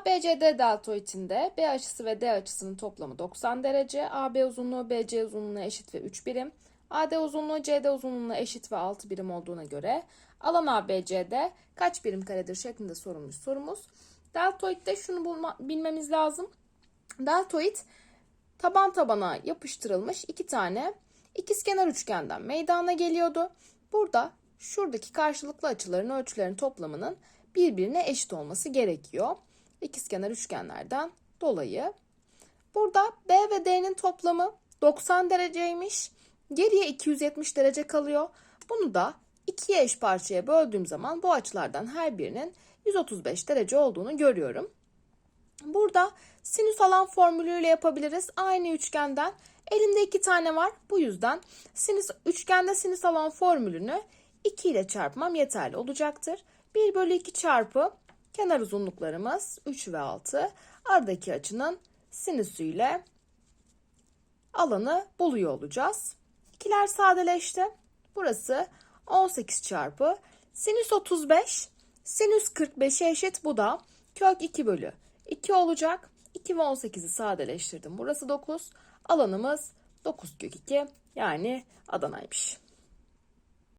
ABCD deltoidinde B açısı ve D açısının toplamı 90 derece. AB uzunluğu BC uzunluğuna eşit ve 3 birim. AD uzunluğu CD uzunluğuna eşit ve 6 birim olduğuna göre alan ABCD kaç birim karedir şeklinde sorulmuş sorumuz. Deltoidde şunu bulma, bilmemiz lazım. Deltoid taban tabana yapıştırılmış iki tane ikizkenar üçgenden meydana geliyordu. Burada şuradaki karşılıklı açıların ölçülerin toplamının birbirine eşit olması gerekiyor. İkizkenar üçgenlerden dolayı. Burada B ve D'nin toplamı 90 dereceymiş. Geriye 270 derece kalıyor. Bunu da ikiye eş parçaya böldüğüm zaman bu açılardan her birinin 135 derece olduğunu görüyorum. Burada sinüs alan formülüyle yapabiliriz. Aynı üçgenden elimde iki tane var. Bu yüzden sinüs üçgende sinüs alan formülünü 2 ile çarpmam yeterli olacaktır. 1 bölü 2 çarpı kenar uzunluklarımız 3 ve 6 aradaki açının sinüsüyle alanı buluyor olacağız. İkiler sadeleşti. Burası 18 çarpı sinüs 35 sinüs 45'e eşit bu da kök 2 bölü 2 olacak. 2 ve 18'i sadeleştirdim. Burası 9. Alanımız 9 kök 2 yani Adana'ymış.